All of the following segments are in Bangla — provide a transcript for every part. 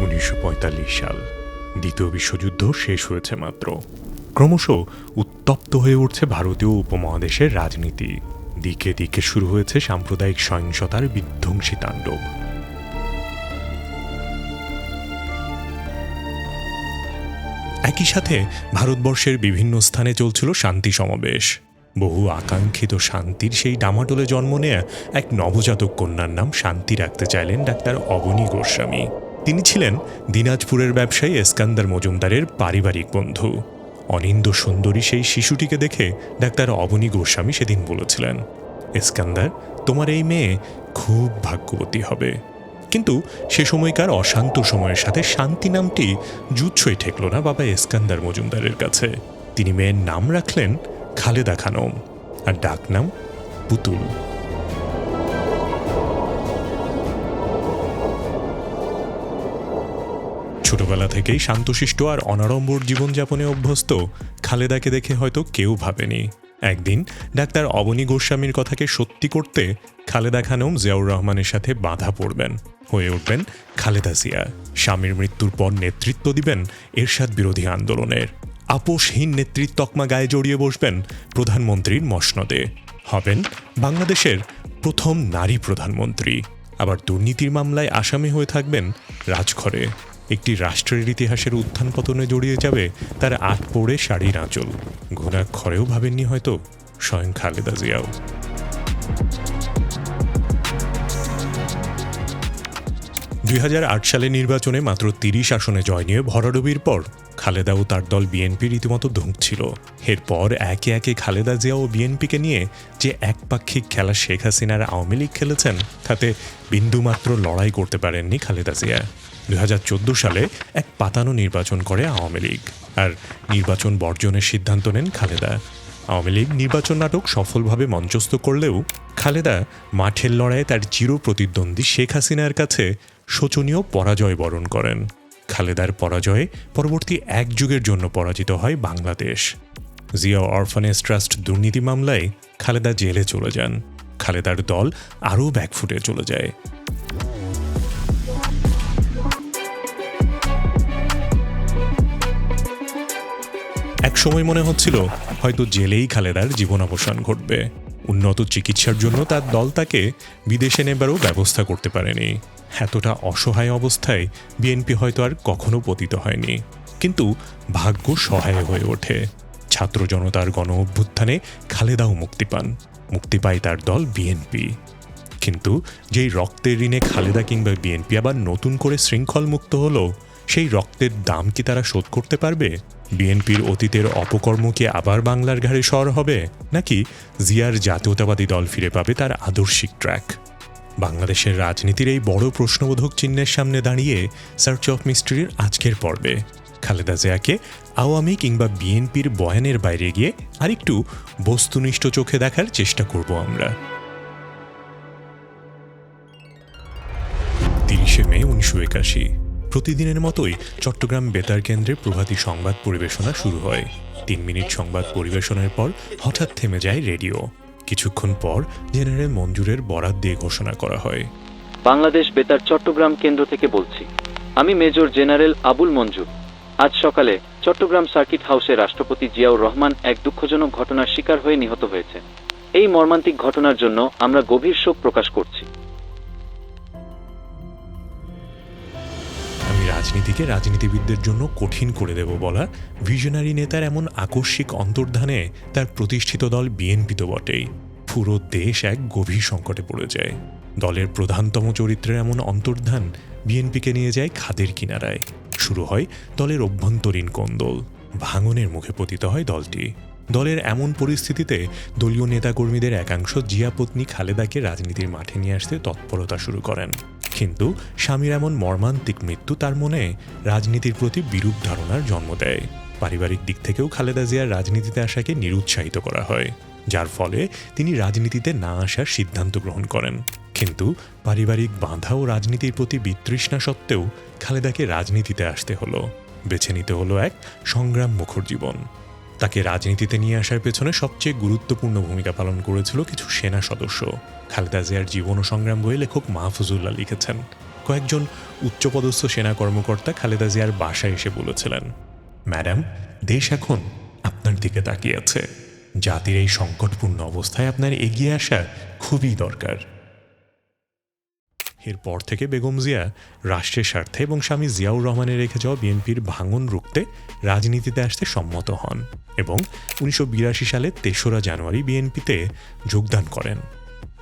উনিশশো পঁয়তাল্লিশ সাল। দ্বিতীয় বিশ্বযুদ্ধ শেষ হয়েছে মাত্র। ক্রমশ উত্তপ্ত হয়ে উঠছে ভারতীয় উপমহাদেশের রাজনীতি। দিকে দিকে শুরু হয়েছে সাম্প্রদায়িক সহিংসতার বিধ্বংসী তাণ্ডব একই সাথে ভারতবর্ষের বিভিন্ন স্থানে চলছিল শান্তি সমাবেশ। বহু আকাঙ্ক্ষিত শান্তির সেই ডামাডোলে জন্ম নেয়া এক নবজাতক কন্যার নাম শান্তি রাখতে চাইলেন ডাক্তার অবনী গোস্বামী। তিনি ছিলেন দিনাজপুরের ব্যবসায়ী এসকান্দার মজুমদারের পারিবারিক বন্ধু। অনিন্দ সুন্দরী সেই শিশুটিকে দেখে ডাক্তার অবনী গোস্বামী সেদিন বলেছিলেন, এসকান্দার, তোমার এই মেয়ে খুব ভাগ্যবতী হবে। কিন্তু সে সময়কার অশান্ত সময়ের সাথে শান্তি নামটি জুৎসই ঠেকল না বাবা এসকান্দার মজুমদারের কাছে। তিনি মেয়ের নাম রাখলেন খালেদা খানম, আর ডাক নাম পুতুল। ছোটবেলা থেকেই শান্তশিষ্ট আর অনাড়ম্বর জীবনযাপনে অভ্যস্ত, খালেদাকে দেখে হয়তো কেউ ভাবেনি। একদিন, ডাক্তার অবনী গোস্বামীর কথাকে সত্যি করতে খালেদা খানম জিয়াউর রহমানের সাথে বাধা পড়বেন। হয়ে উঠবেন খালেদা জিয়া। স্বামীর মৃত্যুর পর নেতৃত্ব দিবেন এরশাদ বিরোধী আন্দোলনের। আপোষহীন নেতৃত্ব তকমা গায়ে জড়িয়ে বসবেন প্রধানমন্ত্রীর মসনদে। হবেন বাংলাদেশের প্রথম নারী প্রধানমন্ত্রী। আবার দুর্নীতির মামলায় আসামি হয়ে থাকবেন রাজঘরে। একটি রাষ্ট্রের ইতিহাসের উত্থান পতনে জড়িয়ে যাবে তার আট পড়ে শাড়ির আঁচল। ঘুণাক্ষরেও ভাবেননি হয়তো স্বয়ং খালেদা জিয়াও। দুই সালে নির্বাচনে মাত্র তিরিশ আসনে জয় নিয়ে ভরাডুবির পর খালেদা ও তার দল বিএনপি রীতিমতো ধুঁকছিল এরপর একে একে খালেদা জিয়া ও বিএনপিকে নিয়ে যে একপাক্ষিক খেলা শেখ হাসিনার আওয়ামী লীগ খেলেছেন, তাতে বিন্দুমাত্র লড়াই করতে পারেননি খালেদা জিয়া। দু হাজার চোদ্দ সালে এক পাতানো নির্বাচন করে আওয়ামী লীগ। আর নির্বাচন বর্জনের সিদ্ধান্ত নেন খালেদা। আওয়ামী লীগ নির্বাচন নাটক সফলভাবে মঞ্চস্থ করলেও খালেদা মাঠের লড়াইয়ে তার চির প্রতিদ্বন্দ্বী শেখ হাসিনার কাছে শোচনীয় পরাজয় বরণ করেন। খালেদার পরাজয়ে পরবর্তী এক যুগের জন্য পরাজিত হয় বাংলাদেশ। জিয়া অরফানেজ ট্রাস্ট দুর্নীতি মামলায় খালেদা জেলে চলে যান। খালেদার দল আরও ব্যাকফুটে চলে যায়। এক সময় মনে হচ্ছিল, হয়তো জেলেই খালেদার জীবন অবসান ঘটবে। উন্নত চিকিৎসার জন্য তার দল তাকে বিদেশে নেবারও ব্যবস্থা করতে পারেনি। এতটা অসহায় অবস্থায় বিএনপি হয়তো আর কখনো পতিত হয়নি। কিন্তু ভাগ্য সহায় হয়ে ওঠে। ছাত্র জনতার গণ অভ্যুত্থানে খালেদাও মুক্তি পান। মুক্তি পায় তার দল বিএনপি। কিন্তু যেই রক্তের ঋণে খালেদা কিংবা বিএনপি আবার নতুন করে শৃঙ্খল মুক্ত হলো সেই রক্তের দাম কি তারা শোধ করতে পারবে? বিএনপির অতীতের অপকর্ম কি আবার বাংলার ঘাড়ে সর হবে? নাকি জিয়ার জাতীয়তাবাদী দল ফিরে পাবে তার আদর্শিক ট্র্যাক? বাংলাদেশের রাজনীতির এই বড় প্রশ্নবোধক চিহ্নের সামনে দাঁড়িয়ে সার্চ অফ মিস্ট্রির আজকের পর্বে। খালেদা জিয়াকে আওয়ামী কিংবা বিএনপির বয়ানের বাইরে গিয়ে আরেকটু বস্তুনিষ্ঠ চোখে দেখার চেষ্টা করব আমরা। তিরিশে মে, উনিশশো একাশি। প্রতিদিনের মতোই চট্টগ্রাম বেতার কেন্দ্রে প্রভাতী সংবাদ পরিবেশনা শুরু হয়। তিন মিনিট সংবাদ পরিবেশনের পর হঠাৎ থেমে যায় রেডিও। কিছুক্ষণ পর জেনারেল মঞ্জুরের বরাত দিয়ে ঘোষণা করা হয়। বাংলাদেশ বেতার চট্টগ্রাম কেন্দ্র থেকে বলছি, আমি মেজর জেনারেল আবুল মঞ্জুর। আজ সকালে চট্টগ্রাম সার্কিট হাউসে রাষ্ট্রপতি জিয়াউর রহমান এক দুঃখজনক ঘটনার শিকার হয়ে নিহত হয়েছে এই মর্মান্তিক ঘটনার জন্য আমরা গভীর শোক প্রকাশ করছি। রাজনীতিকে রাজনীতিবিদদের জন্য কঠিন করে দেব বলা ভিশনারি নেতার এমন আকস্মিক অন্তর্ধানে তার প্রতিষ্ঠিত দল বিএনপি তো বটেই। পুরো দেশ এক গভীর সংকটে পড়ে যায়। দলের প্রধানতম চরিত্রের এমন অন্তর্ধান বিএনপিকে নিয়ে যায় খাদের কিনারায়। শুরু হয় দলের অভ্যন্তরীণ কোন্দল। ভাঙনের মুখে পতিত হয় দলটি। দলের এমন পরিস্থিতিতে দলীয় নেতাকর্মীদের একাংশ জিয়া পত্নী খালেদাকে রাজনীতির মাঠে নিয়ে আসতে তৎপরতা শুরু করেন। কিন্তু স্বামীর এমন মর্মান্তিক মৃত্যু তার মনে রাজনীতির প্রতি বিরূপ ধারণার জন্ম দেয়। পারিবারিক দিক থেকেও খালেদা জিয়ার রাজনীতিতে আসাকে নিরুৎসাহিত করা হয়, যার ফলে তিনি রাজনীতিতে না আসার সিদ্ধান্ত গ্রহণ করেন। কিন্তু পারিবারিক বাধা ও রাজনীতির প্রতি বিতৃষ্ণা সত্ত্বেও খালেদাকে রাজনীতিতে আসতে হলো। বেছে নিতে হলো এক সংগ্রাম মুখর জীবন। তাকে রাজনীতিতে নিয়ে আসার পেছনে সবচেয়ে গুরুত্বপূর্ণ ভূমিকা পালন করেছিল কিছু সেনা সদস্য। খালেদা জিয়ার জীবন ও সংগ্রাম বইয়ে লেখক মাহফুজুল্লাহ লিখেছেন। কয়েকজন উচ্চপদস্থ সেনা কর্মকর্তা খালেদা জিয়ার বাসায় এসে বলেছিলেন, ম্যাডাম, দেশ এখন আপনার দিকে তাকিয়ে আছে। জাতির এই সংকটপূর্ণ অবস্থায় আপনার এগিয়ে আসা খুবই দরকার। এরপর থেকে বেগম জিয়া রাষ্ট্রের স্বার্থে এবং স্বামী জিয়াউর রহমানের রেখে যাওয়া বিএনপির ভাঙন রুখতে রাজনীতিতে আসতে সম্মত হন এবং উনিশশো সালে তেসরা জানুয়ারি বিএনপিতে যোগদান করেন।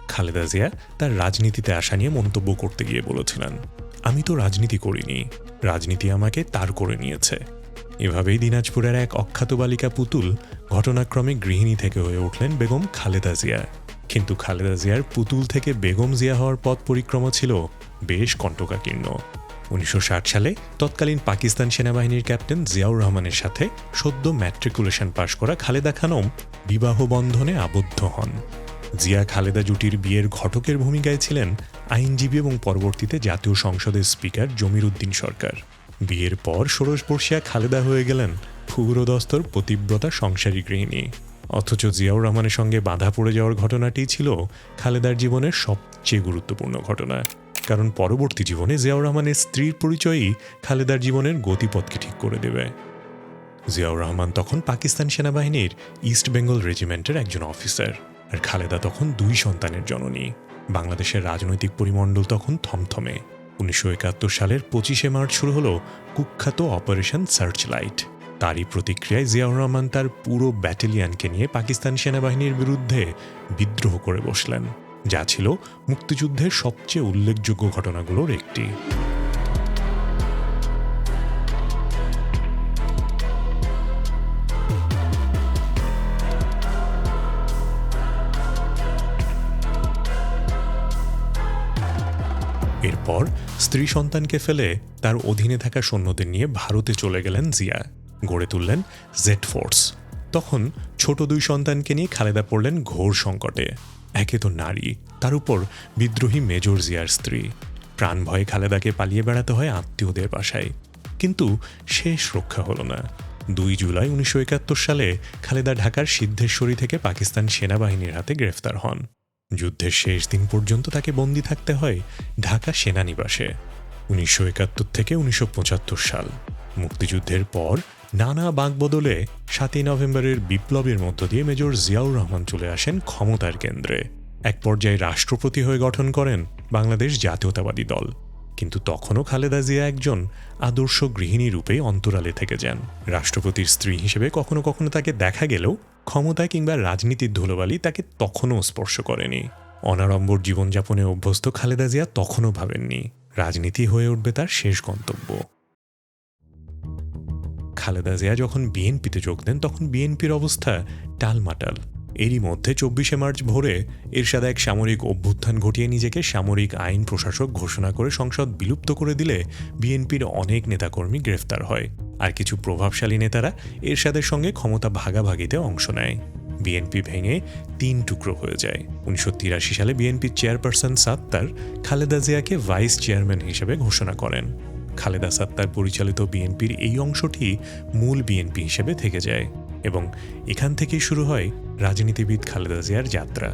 খালেদা জিয়া তার রাজনীতিতে আসা নিয়ে মন্তব্য করতে গিয়ে বলেছিলেন, আমি তো রাজনীতি করিনি। রাজনীতি আমাকে তার করে নিয়েছে। এভাবেই দিনাজপুরের এক অখ্যাত বালিকা পুতুল ঘটনাক্রমে গৃহিণী থেকে হয়ে উঠলেন বেগম খালেদা জিয়া। কিন্তু খালেদা জিয়ার পুতুল থেকে বেগম জিয়া হওয়ার পথ পরিক্রমা ছিল বেশ কণ্টকাকীর্ণ। উনিশশো ষাট সালে তৎকালীন পাকিস্তান সেনাবাহিনীর ক্যাপ্টেন জিয়াউর রহমানের সাথে সদ্য ম্যাট্রিকুলেশন পাশ করা খালেদা খানম বিবাহ বন্ধনে আবদ্ধ হন। জিয়া খালেদা জুটির বিয়ের ঘটকের ভূমিকায় ছিলেন আইনজীবী এবং পরবর্তীতে জাতীয় সংসদের স্পিকার জমির উদ্দিন সরকার। বিয়ের পর ষোড়শ বর্ষিয়া খালেদা হয়ে গেলেন ফুগুরদস্তর পতিব্রতা সংসারী গৃহিণী। অথচ জিয়াউর রহমানের সঙ্গে বাধা পড়ে যাওয়ার ঘটনাটি ছিল খালেদার জীবনের সবচেয়ে গুরুত্বপূর্ণ ঘটনা। কারণ পরবর্তী জীবনে জিয়াউর রহমানের স্ত্রীর পরিচয়ই খালেদার জীবনের গতিপথকে ঠিক করে দেবে। জিয়াউর রহমান তখন পাকিস্তান সেনাবাহিনীর ইস্ট বেঙ্গল রেজিমেন্টের একজন অফিসার। আর খালেদা তখন দুই সন্তানের জননী। বাংলাদেশের রাজনৈতিক পরিমণ্ডল তখন থমথমে। উনিশশো একাত্তর সালের পঁচিশে মার্চ শুরু হলো কুখ্যাত অপারেশন সার্চ লাইট তারই প্রতিক্রিয়ায় জিয়াউর রহমান তার পুরো ব্যাটালিয়ানকে নিয়ে পাকিস্তান সেনাবাহিনীর বিরুদ্ধে বিদ্রোহ করে বসলেন। যা ছিল মুক্তিযুদ্ধের সবচেয়ে উল্লেখযোগ্য ঘটনাগুলোর একটি। এরপর স্ত্রী সন্তানকে ফেলে তার অধীনে থাকা সৈন্যদের নিয়ে ভারতে চলে গেলেন জিয়া। গড়ে তুললেন জেড ফোর্স। তখন ছোট দুই সন্তানকে নিয়ে খালেদা পড়লেন ঘোর সংকটে। একে তো নারী, তার উপর বিদ্রোহী মেজর জিয়ার স্ত্রী। প্রাণ ভয়ে খালেদাকে পালিয়ে বেড়াতে হয় আত্মীয়দের বাসায়। কিন্তু শেষ রক্ষা হলো না। দুই জুলাই উনিশশো একাত্তর সালে খালেদা ঢাকার সিদ্ধেশ্বরী থেকে পাকিস্তান সেনাবাহিনীর হাতে গ্রেফতার হন। যুদ্ধের শেষ দিন পর্যন্ত তাকে বন্দি থাকতে হয় ঢাকা সেনানিবাসে, উনিশশো একাত্তর থেকে উনিশশো পঁচাত্তর সাল। মুক্তিযুদ্ধের পর নানা বাঁকবদলে সাতই নভেম্বরের বিপ্লবের মধ্য দিয়ে মেজর জিয়াউর রহমান চলে আসেন ক্ষমতার কেন্দ্রে। এক পর্যায়ে রাষ্ট্রপতি হয়ে গঠন করেন বাংলাদেশ জাতীয়তাবাদী দল। কিন্তু তখনও খালেদা জিয়া একজন আদর্শ গৃহিণী রূপে অন্তরালে থেকে যান। রাষ্ট্রপতির স্ত্রী হিসেবে কখনো কখনো তাকে দেখা গেলেও ক্ষমতা কিংবা রাজনীতির ধুলোবালি তাকে তখনও স্পর্শ করেনি। অনাড়ম্বর জীবনযাপনে অভ্যস্ত খালেদা জিয়া তখনও ভাবেননি, রাজনীতি হয়ে উঠবে তার শেষ গন্তব্য। খালেদা জিয়া যখন বিএনপিতে যোগ দেন, তখন বিএনপির অবস্থা টালমাটাল। এরই মধ্যে চব্বিশে মার্চ ভোরে এরশাদ এক সামরিক অভ্যুত্থান ঘটিয়ে নিজেকে সামরিক আইন প্রশাসক ঘোষণা করে সংসদ বিলুপ্ত করে দিলে বিএনপির অনেক নেতাকর্মী গ্রেফতার হয়। আর কিছু প্রভাবশালী নেতারা এরশাদের সঙ্গে ক্ষমতা ভাগাভাগিতে অংশ নেয়। বিএনপি ভেঙে তিন টুকরো হয়ে যায়। উনিশশো তিরাশি সালে বিএনপির চেয়ারপারসন সাত্তার খালেদা জিয়াকে ভাইস চেয়ারম্যান হিসেবে ঘোষণা করেন। খালেদা সাত্তার পরিচালিত বিএনপির এই অংশটি মূল বিএনপি হিসেবে থেকে যায় এবং এখান থেকেই শুরু হয় রাজনীতিবিদ খালেদা জিয়ার যাত্রা।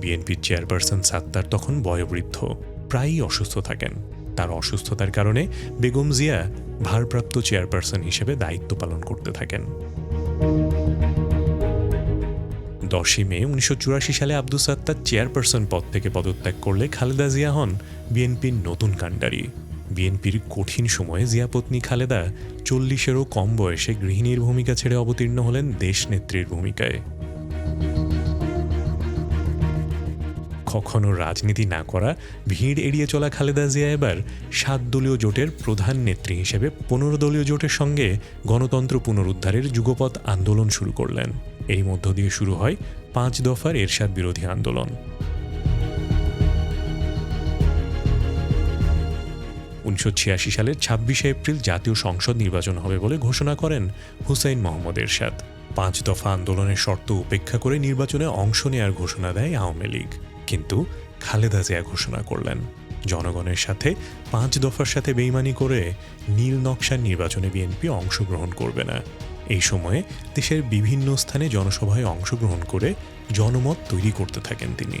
বিএনপির চেয়ারপারসন সাত্তার তখন বয়োবৃদ্ধ, প্রায়ই অসুস্থ থাকেন। তার অসুস্থতার কারণে বেগম জিয়া ভারপ্রাপ্ত চেয়ারপারসন হিসেবে দায়িত্ব পালন করতে থাকেন। দশই মে উনিশশো চুরাশি সালে আব্দুল সাত্তার চেয়ারপারসন পদ থেকে পদত্যাগ করলে খালেদা জিয়া হন বিএনপির নতুন কাণ্ডারি। বিএনপির কঠিন সময়ে জিয়াপত্নী খালেদা চল্লিশেরও কম বয়সে গৃহিণীর ভূমিকা ছেড়ে অবতীর্ণ হলেন দেশনেত্রীর ভূমিকায়। কখনো রাজনীতি না করা, ভিড় এড়িয়ে চলা খালেদা জিয়া এবার সাত দলীয় জোটের প্রধান নেত্রী হিসেবে পনেরো দলীয় জোটের সঙ্গে গণতন্ত্র পুনরুদ্ধারের যুগপৎ আন্দোলন শুরু করলেন। এই মধ্য দিয়ে শুরু হয় পাঁচ দফার এরশাদ বিরোধী আন্দোলন। উনিশশো ছিয়াশি সালের ছাব্বিশে এপ্রিল জাতীয় সংসদ নির্বাচন হবে বলে ঘোষণা করেন হুসাইন মোহাম্মদ এরশাদ। পাঁচ দফা আন্দোলনের শর্ত উপেক্ষা করে নির্বাচনে অংশ নেয়ার ঘোষণা দেয় আওয়ামী লীগ। কিন্তু খালেদা জিয়া ঘোষণা করলেন। জনগণের সাথে পাঁচ দফার সাথে বেইমানি করে নীল নকশার নির্বাচনে বিএনপি অংশগ্রহণ করবে না। এই সময়ে দেশের বিভিন্ন স্থানে জনসভায় অংশগ্রহণ করে জনমত তৈরি করতে থাকেন তিনি।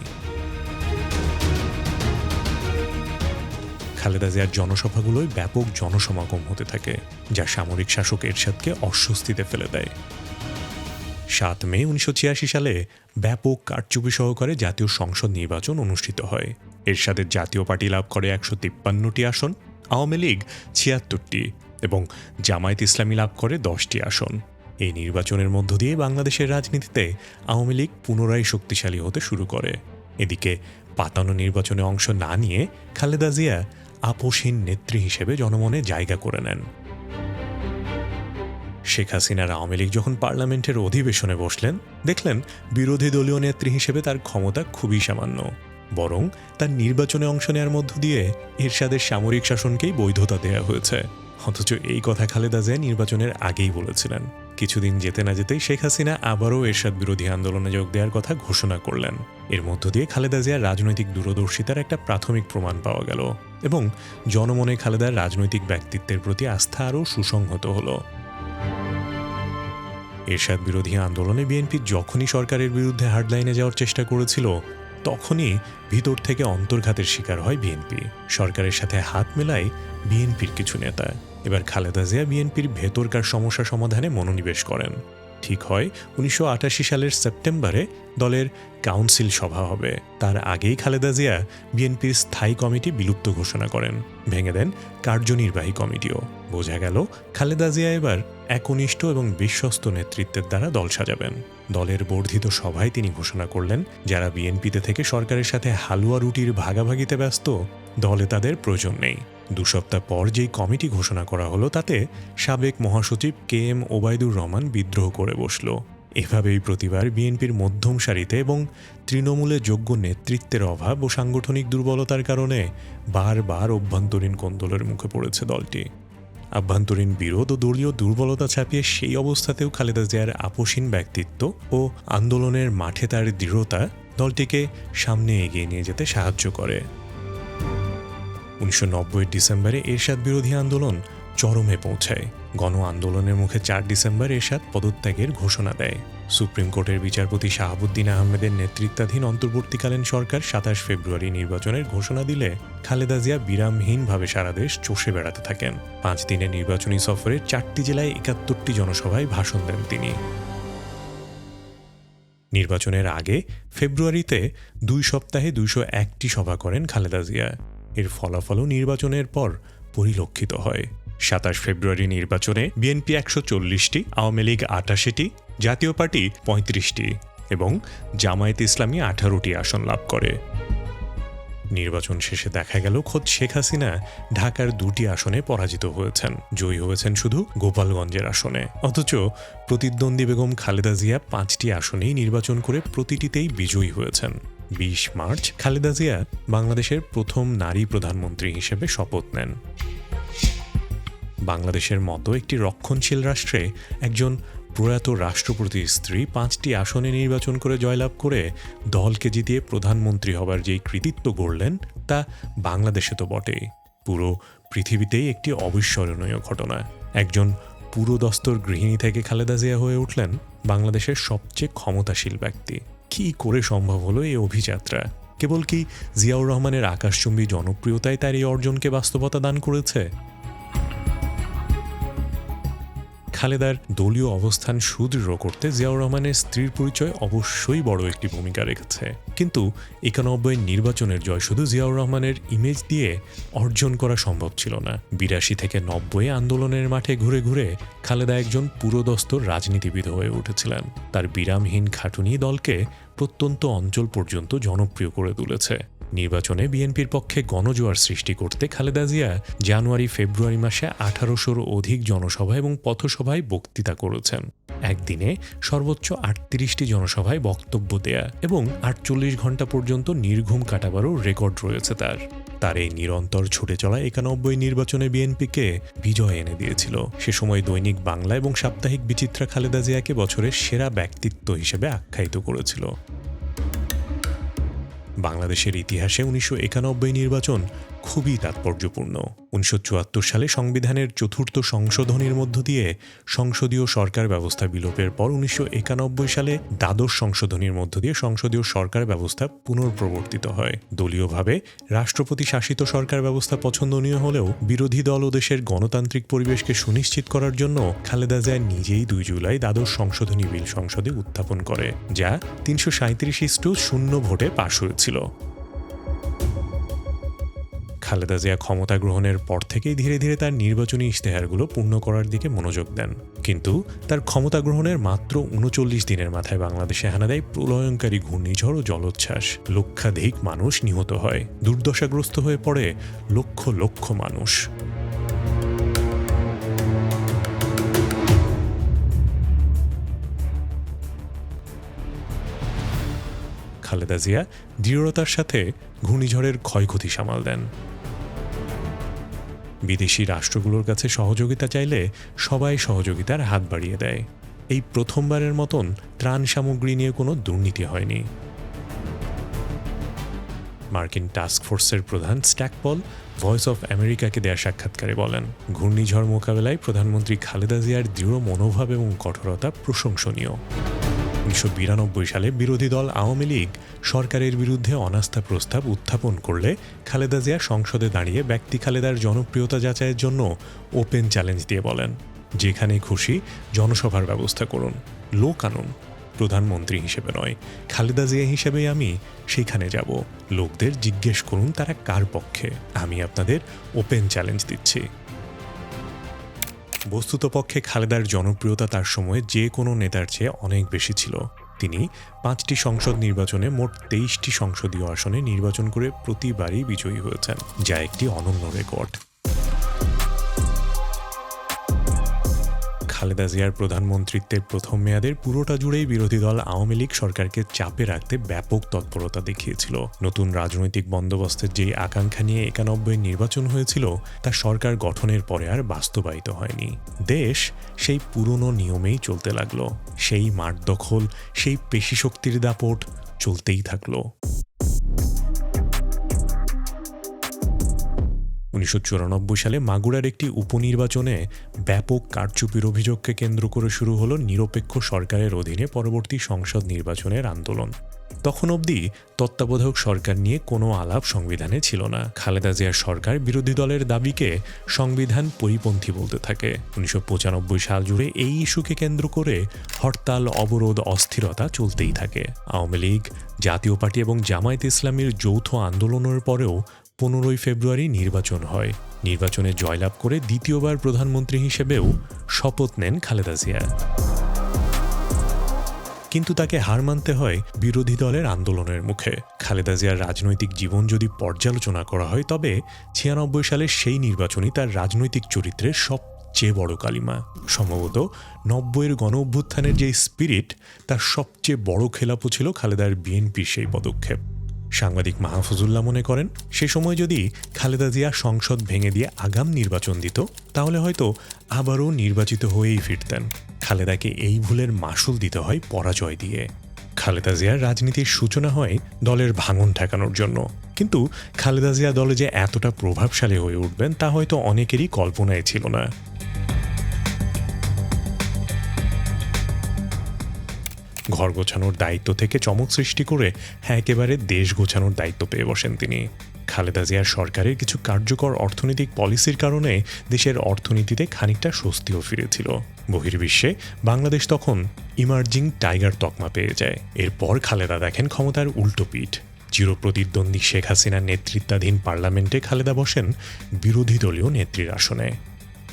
খালেদা জিয়ার জনসভাগুলোয় ব্যাপক জনসমাগম হতে থাকে, যা সামরিক শাসক এরশাদকে অস্বস্তিতে ফেলে দেয়। সাত মে উনিশশো ছিয়াশি সালে ব্যাপক কারচুপি সহকারে জাতীয় সংসদ নির্বাচন অনুষ্ঠিত হয়। এরশাদের জাতীয় পার্টি লাভ করে একশো তিপ্পান্নটি আসন, আওয়ামী লীগ ছিয়াত্তরটি এবং জামায়াত ইসলামী লাভ করে দশটি আসন। এই নির্বাচনের মধ্য দিয়ে বাংলাদেশের রাজনীতিতে আওয়ামী লীগ পুনরায় শক্তিশালী হতে শুরু করে। এদিকে পাতানো নির্বাচনে অংশ না নিয়ে খালেদা জিয়া আপোষহীন নেত্রী হিসেবে জনমনে জায়গা করে নেন। শেখ হাসিনার আওয়ামী লীগ যখন পার্লামেন্টের অধিবেশনে বসলেন, দেখলেন বিরোধী দলীয় নেত্রী হিসেবে তার ক্ষমতা খুবই সামান্য। বরং তার নির্বাচনে অংশ নেওয়ার মধ্য দিয়ে এরশাদের সামরিক শাসনকেই বৈধতা দেয়া হয়েছে। অথচ এই কথা খালেদা জিয়া নির্বাচনের আগেই বলেছিলেন। কিছুদিন যেতে না যেতেই শেখ হাসিনা আবারও এরশাদ বিরোধী আন্দোলনে যোগ দেওয়ার কথা ঘোষণা করলেন। এর মধ্য দিয়ে খালেদা জিয়ার রাজনৈতিক দূরদর্শিতার একটা প্রাথমিক প্রমাণ পাওয়া গেল এবং জনমনে খালেদার রাজনৈতিক ব্যক্তিত্বের প্রতি আস্থা আরও সুসংহত হলো। এরশাদ বিরোধী আন্দোলনে বিএনপি যখনই সরকারের বিরুদ্ধে হার্ডলাইনে যাওয়ার চেষ্টা করেছিল তখনই ভিতর থেকে অন্তর্ঘাতের শিকার হয় বিএনপি সরকারের সাথে হাত মেলায় বিএনপির কিছু নেতা। এবার খালেদা জিয়া বিএনপির ভেতরকার সমস্যা সমাধানে মনোনিবেশ করেন। ঠিক হয়, উনিশশো আটাশি সালের সেপ্টেম্বরে দলের কাউন্সিল সভা হবে। তার আগেই খালেদা জিয়া বিএনপির স্থায়ী কমিটি বিলুপ্ত ঘোষণা করেন। ভেঙে দেন কার্যনির্বাহী কমিটিও। বোঝা গেল, খালেদা জিয়া এবার একনিষ্ঠ এবং বিশ্বস্ত নেতৃত্বের দ্বারা দল সাজাবেন। দলের বর্ধিত সভায় তিনি ঘোষণা করলেন, যারা বিএনপিতে থেকে সরকারের সাথে হালুয়া রুটির ভাগাভাগিতে ব্যস্ত, দলে তাদের প্রয়োজন নেই। দু সপ্তাহ পর যেই কমিটি ঘোষণা করা হলো, তাতে সাবেক মহাসচিব কে এম ওবায়দুর রহমান বিদ্রোহ করে বসল। এভাবেই প্রতিবার বিএনপির মধ্যম সারিতে এবং তৃণমূলে যোগ্য নেতৃত্বের অভাব ও সাংগঠনিক দুর্বলতার কারণে বারবার অভ্যন্তরীণ কোন্দলের মুখে পড়েছে দলটি। আভ্যন্তরীণ বিরোধ ও দলীয় দুর্বলতা ছাপিয়ে সেই অবস্থাতেও খালেদা জিয়ার আপোষহীন ব্যক্তিত্ব ও আন্দোলনের মাঠে তার দৃঢ়তা দলটিকে সামনে এগিয়ে নিয়ে যেতে সাহায্য করে। উনিশশো নব্বই ডিসেম্বরে এরশাদ বিরোধী আন্দোলন চরমে পৌঁছায়। গণ আন্দোলনের মুখে চার ডিসেম্বর এরশাদ পদত্যাগের ঘোষণা দেয়। সুপ্রিম কোর্টের বিচারপতি শাহাবুদ্দিন আহমেদের নেতৃত্বাধীন অন্তর্বর্তীকালীন সরকার সাতাশ ফেব্রুয়ারি নির্বাচনের ঘোষণা দিলে খালেদা জিয়া বিরামহীনভাবে সারা দেশ চষে বেড়াতে থাকেন। পাঁচ দিনের নির্বাচনী সফরে চারটি জেলায় একাত্তরটি জনসভায় ভাষণ দেন তিনি। নির্বাচনের আগে ফেব্রুয়ারিতে দুই সপ্তাহে দুইশো একটি সভা করেন খালেদা জিয়া। এর ফলাফলও নির্বাচনের পর পরিলক্ষিত হয়। সাতাশ ফেব্রুয়ারি নির্বাচনে বিএনপি একশো চল্লিশটি, আওয়ামী লীগ আটাশিটি, জাতীয় পার্টি পঁয়ত্রিশটি এবং জামায়াত ইসলামী আঠারোটি আসন লাভ করে। নির্বাচন শেষে দেখা গেল খোদ শেখ হাসিনা ঢাকার দুটি আসনে পরাজিত হয়েছেন। জয়ী হয়েছেন শুধু গোপালগঞ্জের আসনে। অথচ প্রতিদ্বন্দ্বী বেগম খালেদা জিয়া পাঁচটি আসনেই নির্বাচন করে প্রতিটিতেই বিজয়ী হয়েছেন। বিশ মার্চ খালেদা জিয়া বাংলাদেশের প্রথম নারী প্রধানমন্ত্রী হিসেবে শপথ নেন। বাংলাদেশের মতো একটি রক্ষণশীল রাষ্ট্রে একজন প্রয়াত রাষ্ট্রপতির স্ত্রী পাঁচটি আসনে নির্বাচন করে জয়লাভ করে দলকে জিতিয়ে প্রধানমন্ত্রী হবার যেই কৃতিত্ব গড়লেন, তা বাংলাদেশে তো বটেই। পুরো পৃথিবীতেই একটি অবিস্মরণীয় ঘটনা। একজন পুরোদস্তর গৃহিণী থেকে খালেদা জিয়া হয়ে উঠলেন বাংলাদেশের সবচেয়ে ক্ষমতাশীল ব্যক্তি। কী করে সম্ভব হলো এই অভিযাত্রা? কেবল কি জিয়াউর রহমানের আকাশচুম্বী জনপ্রিয়তায় তার এই অর্জনকে বাস্তবতা দান করেছে? খালেদার দলীয় অবস্থান সুদৃঢ় করতে জিয়াউর রহমানের স্ত্রীর পরিচয় অবশ্যই বড় একটি ভূমিকা রেখেছে। কিন্তু একানব্বই নির্বাচনের জয় শুধু জিয়াউর রহমানের ইমেজ দিয়ে অর্জন করা সম্ভব ছিল না। বিরাশি থেকে নব্বই আন্দোলনের মাঠে ঘুরে ঘুরে খালেদা একজন পুরোদস্তর রাজনীতিবিদ হয়ে উঠেছিলেন। তার বিরামহীন খাটুনি দলকে প্রত্যন্ত অঞ্চল পর্যন্ত জনপ্রিয় করে তুলেছে। নির্বাচনে বিএনপির পক্ষে গণজোয়ার সৃষ্টি করতে খালেদা জিয়া জানুয়ারি, ফেব্রুয়ারি মাসে আঠারোশোর অধিক জনসভা এবং পথসভায় বক্তৃতা করেছেন। একদিনে সর্বোচ্চ আটত্রিশটি জনসভায় বক্তব্য দেয়া এবং আটচল্লিশ ঘণ্টা পর্যন্ত নির্ঘুম কাটাবারও রেকর্ড রয়েছে তার। তার এই নিরন্তর ছুটে চলা একানব্বই নির্বাচনে বিএনপিকে বিজয় এনে দিয়েছিল। সে সময় দৈনিক বাংলা এবং সাপ্তাহিক বিচিত্রা খালেদা জিয়াকে বছরের সেরা ব্যক্তিত্ব হিসেবে আখ্যায়িত করেছিল। বাংলাদেশের ইতিহাসে উনিশশো একানব্বই নির্বাচন খুবই তাৎপর্যপূর্ণ। উনিশশো চুয়াত্তর সালে সংবিধানের চতুর্থ সংশোধনীর মধ্য দিয়ে সংসদীয় সরকার ব্যবস্থা বিলোপের পর উনিশশো একানব্বই সালে দ্বাদশ সংশোধনীর মধ্য দিয়ে সংসদীয় সরকার ব্যবস্থা পুনর্প্রবর্তিত হয়। দলীয়ভাবে, রাষ্ট্রপতি শাসিত সরকার ব্যবস্থা পছন্দনীয় হলেও বিরোধী দল ও দেশের গণতান্ত্রিক পরিবেশকে সুনিশ্চিত করার জন্য খালেদা জিয়া নিজেই দুই জুলাই দ্বাদশ সংশোধনী বিল সংসদে উত্থাপন করে, যা তিনশো সাঁত্রিশ ইস্টু শূন্য ভোটে পাশ হয়েছিল। খালেদা জিয়া ক্ষমতা গ্রহণের পর থেকেই ধীরে ধীরে তার নির্বাচনী ইশতেহারগুলো পূর্ণ করার দিকে মনোযোগ দেন। কিন্তু তার ক্ষমতা গ্রহণের মাত্র উনচল্লিশ দিনের মাথায় বাংলাদেশে হানা দেয় প্রলয়ঙ্কারী ঘূর্ণিঝড় ও জলোচ্ছ্বাস। লক্ষাধিক মানুষ নিহত হয়। দুর্দশাগ্রস্ত হয়ে পড়ে লক্ষ লক্ষ মানুষ। খালেদা জিয়া দৃঢ়তার সাথে ঘূর্ণিঝড়ের ক্ষয়ক্ষতি সামাল দেন। বিদেশি রাষ্ট্রগুলোর কাছে সহযোগিতা চাইলে সবাই সহযোগিতার হাত বাড়িয়ে দেয়। এই প্রথমবারের মতন ত্রাণ সামগ্রী নিয়ে কোনো দুর্নীতি হয়নি। মার্কিন টাস্ক ফোর্সের প্রধান স্ট্যাকপল ভয়েস অফ আমেরিকাকে দেয়া সাক্ষাৎকারে বলেন, ঘূর্ণিঝড় মোকাবেলায় প্রধানমন্ত্রী খালেদা জিয়ার দৃঢ় মনোভাব এবং কঠোরতা প্রশংসনীয়। উনিশশো বিরানব্বই সালে বিরোধী দল আওয়ামী লীগ সরকারের বিরুদ্ধে অনাস্থা প্রস্তাব উত্থাপন করলে খালেদা জিয়া সংসদে দাঁড়িয়ে ব্যক্তি খালেদার জনপ্রিয়তা যাচাইয়ের জন্য ওপেন চ্যালেঞ্জ দিয়ে বলেন। যেখানে খুশি জনসভার ব্যবস্থা করুন, লোক আনুন, প্রধানমন্ত্রী হিসেবে নয়, খালেদা জিয়া হিসেবে আমি সেখানে যাব। লোকদের জিজ্ঞেস করুন তারা কার পক্ষে। আমি আপনাদের ওপেন চ্যালেঞ্জ দিচ্ছি। বস্তুতপক্ষে খালেদার জনপ্রিয়তা তার সময়ে যে কোনো নেতার চেয়ে অনেক বেশি ছিল। তিনি পাঁচটি সংসদ নির্বাচনে মোট তেইশটি সংসদীয় আসনে নির্বাচন করে প্রতিবারই বিজয়ী হয়েছেন, যা একটি অনন্য রেকর্ড। খালেদা জিয়ার প্রধানমন্ত্রিত্বের প্রথম মেয়াদের পুরোটা জুড়েই বিরোধী দল আওয়ামী লীগ সরকারকে চাপে রাখতে ব্যাপক তৎপরতা দেখিয়েছিল। নতুন রাজনৈতিক বন্দোবস্তের যেই আকাঙ্ক্ষা নিয়ে একানব্বই নির্বাচন হয়েছিল, তা সরকার গঠনের পরে আর বাস্তবায়িত হয়নি। দেশ সেই পুরনো নিয়মেই চলতে লাগল। সেই মাঠ দখল, সেই পেশি শক্তির দাপট চলতেই থাকল। উনিশশো চুরানব্বই সালে মাগুরার একটি উপনির্বাচনে ব্যাপক কারচুপির অভিযোগকে কেন্দ্র করে শুরু হলো নিরপেক্ষ সরকারের অধীনে পরবর্তী সংসদ নির্বাচনের আন্দোলন। তখন অবধি তত্ত্বাবধায়ক সরকার নিয়ে কোনো আলাপ সংবিধানে ছিল না। খালেদা জিয়ার সরকার বিরোধী দলের দাবিকে সংবিধান পরিপন্থী বলতে থাকে। উনিশশো পঁচানব্বই সাল জুড়ে এই ইস্যুকে কেন্দ্র করে হরতাল, অবরোধ, অস্থিরতা চলতেই থাকে। আওয়ামী লীগ, জাতীয় পার্টি এবং জামায়াত ইসলামীর যৌথ আন্দোলনের পরেও পনেরোই ফেব্রুয়ারি নির্বাচন হয়। নির্বাচনে জয়লাভ করে দ্বিতীয়বার প্রধানমন্ত্রী হিসেবেও শপথ নেন খালেদা জিয়া। কিন্তু তাকে হার মানতে হয় বিরোধী দলের আন্দোলনের মুখে। খালেদা জিয়ার রাজনৈতিক জীবন যদি পর্যালোচনা করা হয়, তবে ছিয়ানব্বই সালের সেই নির্বাচনই তার রাজনৈতিক চরিত্রের সবচেয়ে বড় কালিমা। সম্ভবত নব্বইয়ের গণ অভ্যুত্থানের যে স্পিরিট তার সবচেয়ে বড় খেলাপো ছিল খালেদার বিএনপির সেই পদক্ষেপ। সাংবাদিক মাহফুজুল্লাহ মনে করেন, সে সময় যদি খালেদা জিয়া সংসদ ভেঙে দিয়ে আগাম নির্বাচন দিত, তাহলে হয়তো আবারও নির্বাচিত হয়েই ফিরতেন। খালেদাকে এই ভুলের মাসুল দিতে হয় পরাজয় দিয়ে। খালেদা জিয়ার রাজনীতির সূচনা হয় দলের ভাঙন ঠেকানোর জন্য। কিন্তু খালেদা জিয়া দলে যে এতটা প্রভাবশালী হয়ে উঠবেন, তা হয়তো অনেকেরই কল্পনায় ছিল না। ঘর গোছানোর দায়িত্ব থেকে চমক সৃষ্টি করে হ্যাঁ একেবারে দেশ গোছানোর দায়িত্ব পেয়ে বসেন তিনি। খালেদা জিয়ার সরকারের কিছু কার্যকর অর্থনৈতিক পলিসির কারণে দেশের অর্থনীতিতে খানিকটা স্বস্তিও ফিরেছিল। বহির্বিশ্বে বাংলাদেশ তখন ইমার্জিং টাইগার তকমা পেয়ে যায়। এরপর খালেদা দেখেন ক্ষমতার উল্টো পিঠ। চিরপ্রতিদ্বন্দ্বী শেখ হাসিনার নেতৃত্বাধীন পার্লামেন্টে খালেদা বসেন বিরোধী দলীয় নেত্রীর আসনে।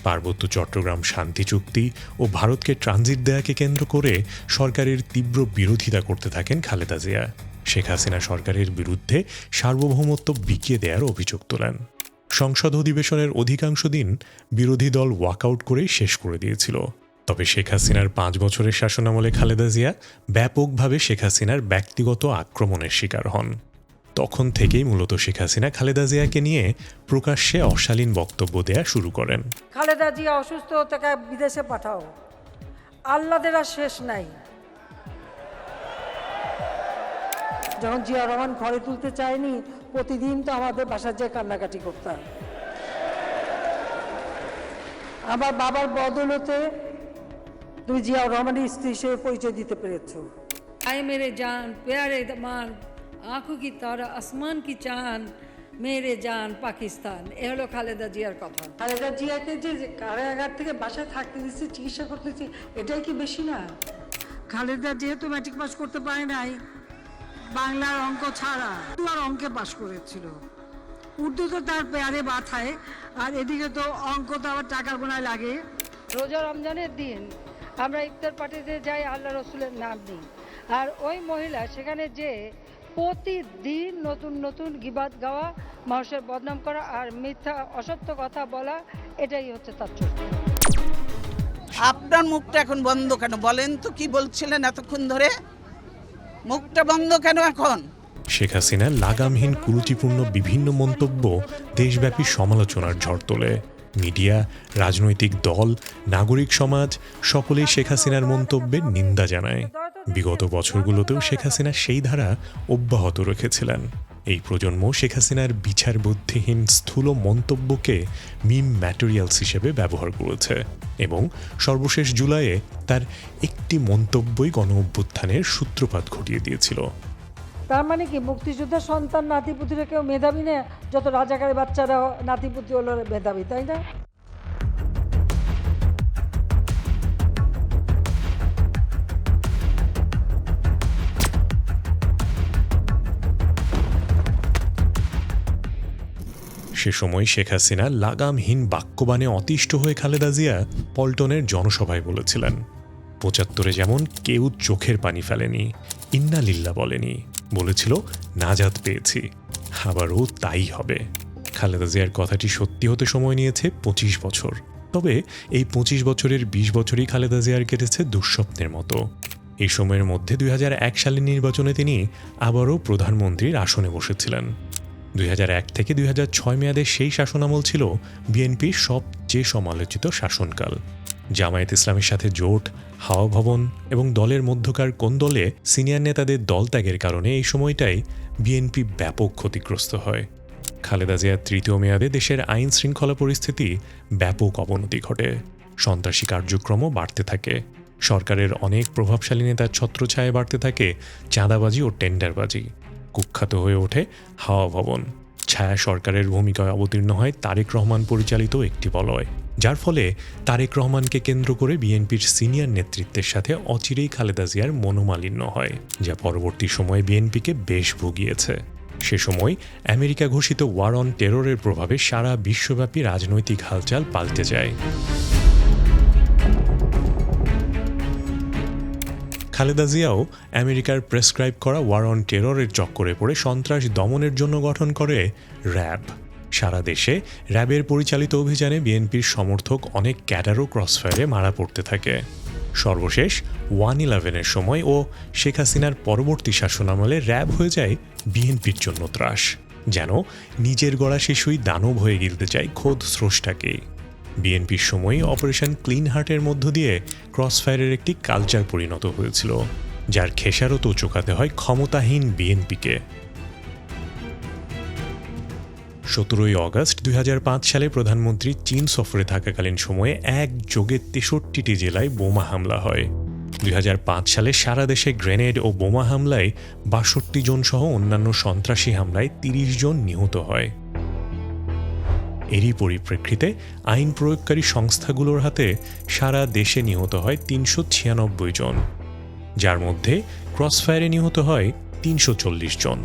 পার্বত্য চট্টগ্রাম শান্তি চুক্তি ও ভারতকে ট্রানজিট দেয়াকে কেন্দ্র করে সরকারের তীব্র বিরোধিতা করতে থাকেন খালেদা জিয়া। শেখ হাসিনা সরকারের বিরুদ্ধে সার্বভৌমত্ব বিকিয়ে দেওয়ার অভিযোগ তোলেন। সংসদ অধিবেশনের অধিকাংশ দিন বিরোধী দল ওয়াকআউট করেই শেষ করে দিয়েছিল। তবে শেখ হাসিনার পাঁচ বছরের শাসনামলে খালেদা জিয়া ব্যাপকভাবে শেখ হাসিনার ব্যক্তিগত আক্রমণের শিকার হন। তখন থেকেই মূলত শেখ হাসিনা খালেদা জিয়াকে নিয়ে প্রকাশ্যে অশালীন বক্তব্য দেয়া শুরু করেন। খালেদা জিয়া অসুস্থ তাকে বিদেশে পাঠাও। আল্লাদের আর শেষ নাই। যখন জিয়া রহমান ঘরে তুলতে চায়নি প্রতিদিন তো আমাদের বাসার যে কান্নাকাটি করতাম আমার বাবার বদলতে তুমি জিয়া রহমানের স্ত্রী হিসেবে পরিচয় দিতে পেরেছ। আই মেরে জান পেয়ারে মান আঁকু কি তারা আসমান কি চান মেরে যান পাকিস্তান এ হলো খালেদা জিয়ার কথা খালেদা জিয়াকে যে কারাগার থেকে বাসায় থাকতে দিচ্ছে চিকিৎসা করতেছি এটাই কি বেশি না? খালেদা যেহেতু ম্যাট্রিক পাস করতে পারে নাই বাংলার অঙ্ক ছাড়া আর অঙ্কে পাস করেছিল। উর্দু তো তার পেয়ারে বাথায় আর এদিকে তো অঙ্ক তো আবার টাকার গোনায় লাগে। রোজা রমজানের দিন আমরা ইফতার পার্টিতে যাই আল্লাহ রসুলের নাম নিই। আর ওই মহিলা সেখানে যে প্রতিদিন নতুন নতুন গিবাদ গাওয়া মানুষের বদনাম করা আর মিথ্যা অসত্য কথা বলা এটাই হচ্ছে তার চরিত্র। আপনার মুখটা এখন বন্ধ কেন? বলেন তো কি বলছিলেন এতক্ষণ ধরে? মুখটা বন্ধ কেন এখন? শেখ হাসিনা লাগামহীন কুরুচিপূর্ণ বিভিন্ন মন্তব্য দেশব্যাপী সমালোচনার ঝড় তোলে। মিডিয়া রাজনৈতিক দল নাগরিক সমাজ সকলেই শেখ হাসিনার মন্তব্যের নিন্দা জানায়। বিগত বছরগুলোতেও শেখ হাসিনা সেই ধারা অব্যাহত রেখেছিলেন। এই প্রজন্ম শেখ হাসিনার বিচার বুদ্ধিহীন স্থূল মন্তব্যকে মিম ম্যাটেরিয়ালস হিসেবে ব্যবহার করেছে এবং সর্বশেষ জুলাইয়ে তার একটি মন্তব্যই গণ অভ্যুত্থানের সূত্রপাত ঘটিয়ে দিয়েছিল। তার মানে কি মুক্তিযোদ্ধার সন্তান নাতিপুতিরা কেউ মেধাবী না? যত রাজাকারের বাচ্চারা নাতিপুতি হলো মেধাবী, তাই না? সে সময় শেখ হাসিনা লাগামহীন বাক্যবাণে অতিষ্ঠ হয়ে খালেদা জিয়া পল্টনের জনসভায় বলেছিলেন, পঁচাত্তরে যেমন কেউ চোখের পানি ফেলেনি ইন্না লিল্লা বলেনি। বলেছিল, নাজাত পেয়েছি, আবারও তাই হবে। খালেদা জিয়ার কথাটি সত্যি হতে সময় নিয়েছে পঁচিশ বছর। তবে এই পঁচিশ বছরের বিশ বছরই খালেদা জিয়ার কেটেছে দুঃস্বপ্নের মতো। এই সময়ের মধ্যে দুই হাজার এক সালের নির্বাচনে তিনি আবারও প্রধানমন্ত্রীর আসনে বসেছিলেন। দুই হাজার এক থেকে দুই মেয়াদের সেই শাসনামল ছিল বিএনপির সবচেয়ে সমালোচিত শাসনকাল। জামায়াত ইসলামের সাথে জোট হাওয়া ভবন এবং দলের মধ্যকার কোন দলে সিনিয়র নেতাদের দল ত্যাগের কারণে এই সময়টাই বিএনপি ব্যাপক ক্ষতিগ্রস্ত হয়। খালেদা জিয়ার তৃতীয় মেয়াদে দেশের আইন শৃঙ্খলা পরিস্থিতি ব্যাপক অবনতি ঘটে। সন্ত্রাসী কার্যক্রমও বাড়তে থাকে। সরকারের অনেক প্রভাবশালী নেতার ছত্রছায়া বাড়তে থাকে চাঁদাবাজি ও টেন্ডারবাজি। কুখ্যাত হয়ে ওঠে হাওয়া ভবন। ছায়া সরকারের ভূমিকায় অবতীর্ণ হয় তারেক রহমান পরিচালিত একটি বলয়। যার ফলে তারেক রহমানকে কেন্দ্র করে বিএনপির সিনিয়র নেতৃত্বের সাথে অচিরেই খালেদা জিয়ার মনোমালিন্য হয়, যা পরবর্তী সময়ে বিএনপিকে বেশ ভুগিয়েছে। সে সময় আমেরিকা ঘোষিত ওয়ার অন টেররের প্রভাবে সারা বিশ্বব্যাপী রাজনৈতিক হালচাল পাল্টে যায়। খালেদা জিয়াও আমেরিকার প্রেসক্রাইব করা ওয়ার অন টেররের চক্করে পড়ে সন্ত্রাস দমনের জন্য গঠন করে র্যাব। সারা দেশে র্যাবের পরিচালিত অভিযানে বিএনপির সমর্থক অনেক ক্যাডারও ক্রসফায়ারে মারা পড়তে থাকে। সর্বশেষ ওয়ান ইলেভেনের সময় ও শেখ হাসিনার পরবর্তী শাসনামলে র্যাব হয়ে যায় বিএনপির জন্য ত্রাস। যেন নিজের গড়া শিশুই দানব হয়ে গিলতে চায় খোদ স্রষ্টাকেই। বিএনপির সময় অপারেশন ক্লিন হার্টের মধ্য দিয়ে ক্রসফায়ারের একটি কালচার পরিণত হয়েছিল, যার খেসারত চোকাতে হয় ক্ষমতাহীন বিএনপিকে। সতেরোই অগস্ট দুই হাজার পাঁচ সালে প্রধানমন্ত্রী চীন সফরে থাকাকালীন সময়ে এক যোগে তেষট্টিটি জেলায় বোমা হামলা হয়। দুই হাজার পাঁচ সালে সারা দেশে গ্রেনেড ও বোমা হামলায় বাষট্টি জন সহ অন্যান্য সন্ত্রাসী হামলায় তিরিশ জন নিহত হয়। এরই পরিপ্রেক্ষিতে আইন প্রয়োগকারী সংস্থাগুলোর হাতে সারা দেশে নিহত হয় তিনশো ছিয়ানব্বই জন, যার মধ্যে ক্রসফায়ারে নিহত হয় তিনশো চল্লিশ জন।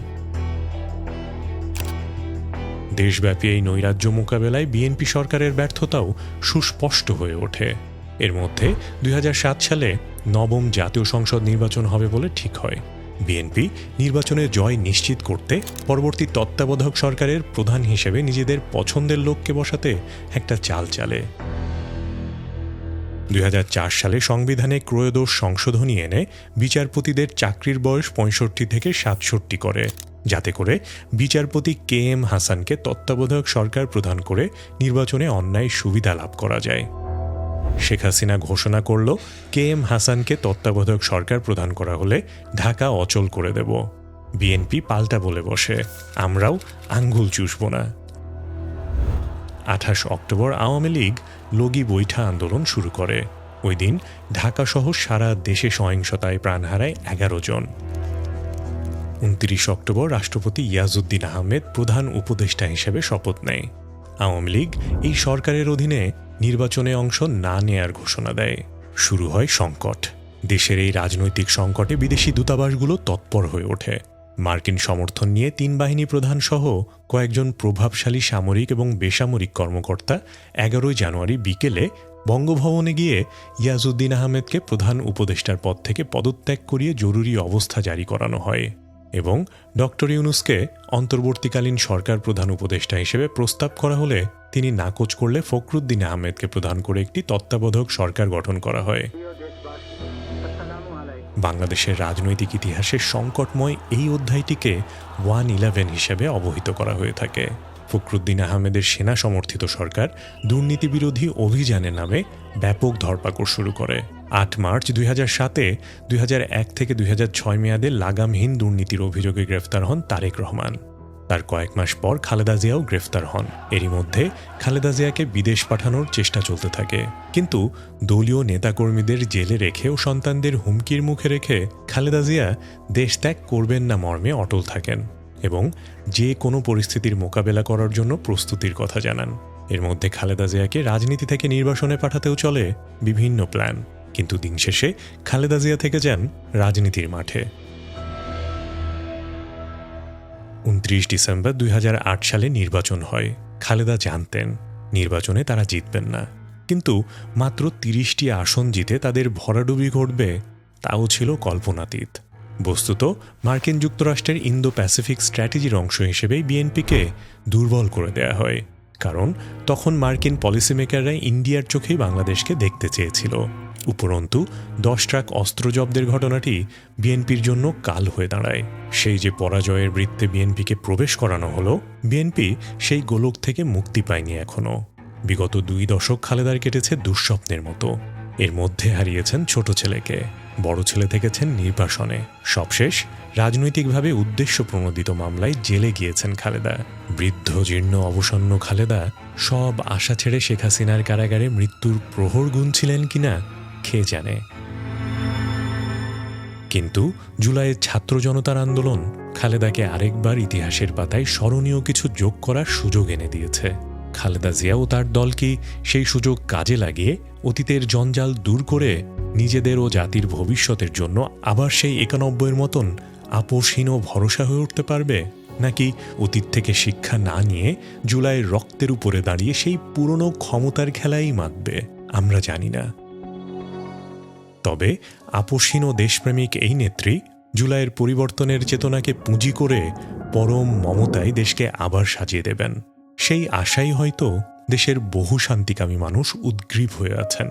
দেশব্যাপী এই নৈরাজ্য মোকাবেলায় বিএনপি সরকারের ব্যর্থতাও সুস্পষ্ট হয়ে ওঠে। এর মধ্যে দুই হাজার সাত সালে নবম জাতীয় সংসদ নির্বাচন হবে বলে ঠিক হয়। বিএনপি নির্বাচনে জয় নিশ্চিত করতে পরবর্তী তত্ত্বাবধায়ক সরকারের প্রধান হিসেবে নিজেদের পছন্দের লোককে বসাতে একটা চাল চালে। দুই হাজার চার সালে সংবিধানে ক্রয়োদোষ সংশোধনী এনে বিচারপতিদের চাকরির বয়স পঁয়ষট্টি থেকে সাতষট্টি করে। যাতে করে বিচারপতি কে এম হাসানকে তত্ত্বাবধায়ক সরকার প্রদান করে নির্বাচনে অন্যায় সুবিধা লাভ করা যায়। শেখ হাসিনা ঘোষণা করল কে এম হাসানকে তত্ত্বাবধায়ক সরকার প্রদান করা হলে ঢাকা অচল করে দেব। বিএনপি পাল্টা বলে বসে, আমরাও আঙ্গুল চুষব না। আঠাশ অক্টোবর আওয়ামী লীগ লগি বৈঠা আন্দোলন শুরু করে। ওই দিন ঢাকাসহ সারা দেশে সহিংসতায় প্রাণ হারায় এগারো জন। উনত্রিশ অক্টোবর রাষ্ট্রপতি ইয়াজউদ্দিন আহমেদ প্রধান উপদেষ্টা হিসেবে শপথ নেয়। আওয়ামী লীগ এই সরকারের অধীনে নির্বাচনে অংশ না নেয়ার ঘোষণা দেয়। শুরু হয় সংকট। দেশের এই রাজনৈতিক সংকটে বিদেশি দূতাবাসগুলো তৎপর হয়ে ওঠে। মার্কিন সমর্থন নিয়ে তিন বাহিনী প্রধান সহ কয়েকজন প্রভাবশালী সামরিক এবং বেসামরিক কর্মকর্তা এগারোই জানুয়ারি বিকেলে বঙ্গভবনে গিয়ে ইয়াজউদ্দিন আহমেদকে প্রধান উপদেষ্টার পদ থেকে পদত্যাগ করিয়ে জরুরি অবস্থা জারি করানো হয়। এবং ডক্টর ইউনুসকে অন্তর্বর্তীকালীন সরকার প্রধান উপদেষ্টা হিসেবে প্রস্তাব করা হলে তিনি নাকচ করলে ফখরুদ্দিন আহমেদকে প্রধান করে একটি তত্ত্বাবধায়ক সরকার গঠন করা হয়। বাংলাদেশের রাজনৈতিক ইতিহাসের সংকটময় এই অধ্যায়টিকে ওয়ান ইলেভেন হিসেবে অবহিত করা হয়ে থাকে। ফখরুদ্দিন আহমেদের সেনা সমর্থিত সরকার দুর্নীতি বিরোধী অভিযানের নামে ব্যাপক ধরপাকড় শুরু করে। আট মার্চ দুই হাজার সাতে দুই হাজার এক থেকে দুই হাজার ছয় মেয়াদে লাগামহীন দুর্নীতির অভিযোগে গ্রেফতার হন তারেক রহমান। তার কয়েক মাস পর খালেদা জিয়াও গ্রেফতার হন। এরই মধ্যে খালেদা জিয়াকে বিদেশ পাঠানোর চেষ্টা চলতে থাকে। কিন্তু দলীয় নেতাকর্মীদের জেলে রেখে ও সন্তানদের হুমকির মুখে রেখে খালেদা জিয়া দেশ ত্যাগ করবেন না মর্মে অটল থাকেন। এবং যে কোনো পরিস্থিতির মোকাবেলা করার জন্য প্রস্তুতির কথা জানান। এর মধ্যে খালেদা জিয়াকে রাজনীতি থেকে নির্বাসনে পাঠাতেও চলে বিভিন্ন প্ল্যান। কিন্তু দিন শেষে খালেদা জিয়া থেকে যান রাজনীতির মাঠে। উনত্রিশ ডিসেম্বর দুই হাজার আট সালে নির্বাচন হয়। খালেদা জানতেন, নির্বাচনে তারা জিতবেন না। কিন্তু মাত্র তিরিশটি আসন জিতে তাদের ভরাডুবি ঘটবে, তাও ছিল কল্পনাতীত। বস্তুত, মার্কিন যুক্তরাষ্ট্রের ইন্দো প্যাসিফিক স্ট্র্যাটেজির অংশ হিসেবেই বিএনপিকে দুর্বল করে দেয়া হয়, কারণ তখন মার্কিন পলিসি মেকাররা ইন্ডিয়ার চোখেই বাংলাদেশকে দেখতে চেয়েছিল। উপরন্তু, দশ ট্রাক অস্ত্র জব্দের ঘটনাটি বিএনপির জন্য কাল হয়ে দাঁড়ায়। সেই যে পরাজয়ের বৃত্তে বিএনপিকে প্রবেশ করানো হলো, বিএনপি সেই গোলক থেকে মুক্তি পায়নি এখনও বিগত দুই দশক খালেদার কেটেছে দুঃস্বপ্নের মতো। এর মধ্যে হারিয়েছেন ছোট ছেলেকে। বড় ছেলে থেকেছেন নির্বাসনে। সবশেষ, রাজনৈতিকভাবে উদ্দেশ্য প্রণোদিত মামলায় জেলে গিয়েছেন খালেদা। বৃদ্ধ, জীর্ণ, অবসন্ন খালেদা সব আশা ছেড়ে শেখ হাসিনার কারাগারে মৃত্যুর প্রহর গুনছিলেন কিনা খেয়ে জানে? কিন্তু জুলাইয়ের ছাত্র জনতার আন্দোলন খালেদাকে আরেকবার ইতিহাসের পাতায় স্মরণীয় কিছু যোগ করার সুযোগ এনে দিয়েছে। খালেদা জিয়া ও তার দলকে সেই সুযোগ কাজে লাগিয়ে অতীতের জঞ্জাল দূর করে নিজেদের ও জাতির ভবিষ্যতের জন্য আবার সেই একানব্বইয়ের মতন আপোষহীন ও ভরসা হয়ে উঠতে পারবে? নাকি অতীত থেকে শিক্ষা না নিয়ে জুলাইয়ের রক্তের উপরে দাঁড়িয়ে সেই পুরনো ক্ষমতার খেলাই মাতবে? আমরা জানি না। তবে আপোষহীন ও দেশপ্রেমিক এই নেত্রী জুলাইয়ের পরিবর্তনের চেতনাকে পুঁজি করে পরম মমতায় দেশকে আবার সাজিয়ে দেবেন। সেই আশাই হয়তো দেশের বহু শান্তিকামী মানুষ উদ্গ্রীব হয়ে আছেন।